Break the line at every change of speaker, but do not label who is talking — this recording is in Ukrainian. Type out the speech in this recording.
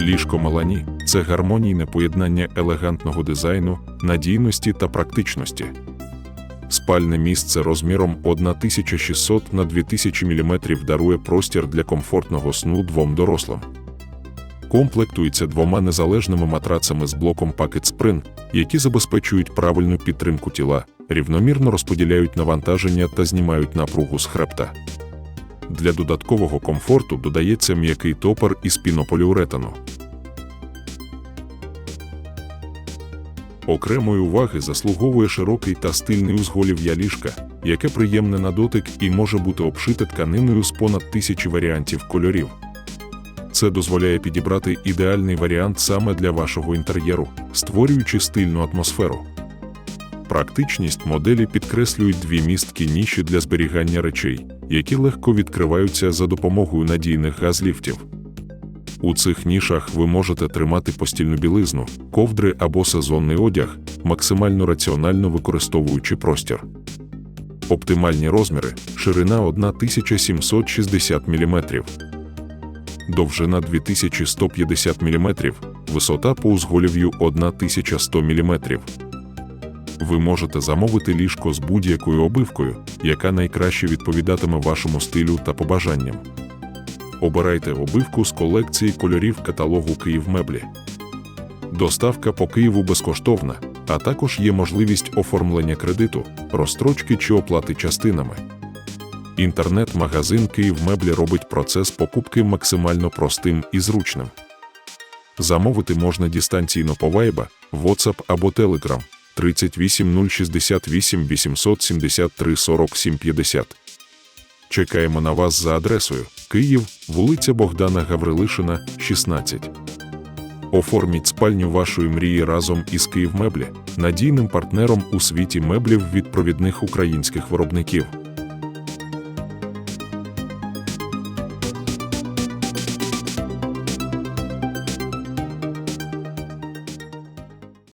Ліжко Мелані це гармонійне поєднання елегантного дизайну, надійності та практичності. Спальне місце розміром 1600 на 2000 мм дарує простір для комфортного сну двом дорослим. Комплектується двома незалежними матрацами з блоком Pocket Spring, які забезпечують правильну підтримку тіла, рівномірно розподіляють навантаження та знімають напругу з хребта. Для додаткового комфорту додається м'який топор із пінополіуретану. Окремої уваги заслуговує широкий та стильний узголів'я ліжка, яке приємне на дотик і може бути обшите тканиною з понад тисячі варіантів кольорів. Це дозволяє підібрати ідеальний варіант саме для вашого інтер'єру, створюючи стильну атмосферу. Практичність моделі підкреслюють дві місткі ніші для зберігання речей, які легко відкриваються за допомогою надійних газліфтів. У цих нішах ви можете тримати постільну білизну, ковдри або сезонний одяг, максимально раціонально використовуючи простір. Оптимальні розміри ширина 1760 мм, довжина 2150 мм, висота по узголів'ю 1100 мм. Ви можете замовити ліжко з будь-якою обивкою, яка найкраще відповідатиме вашому стилю та побажанням. Обирайте обивку з колекції кольорів каталогу Київмеблі. Доставка по Києву безкоштовна, а також є можливість оформлення кредиту, розстрочки чи оплати частинами. Інтернет-магазин Київмеблі робить процес покупки максимально простим і зручним. Замовити можна дистанційно по Viber, WhatsApp або Telegram 38 068 873 47 50. Чекаємо на вас за адресою Київ, вулиця Богдана Гаврилишина, 16. Оформіть спальню вашої мрії разом із Київмеблі, надійним партнером у світі меблів від провідних українських виробників.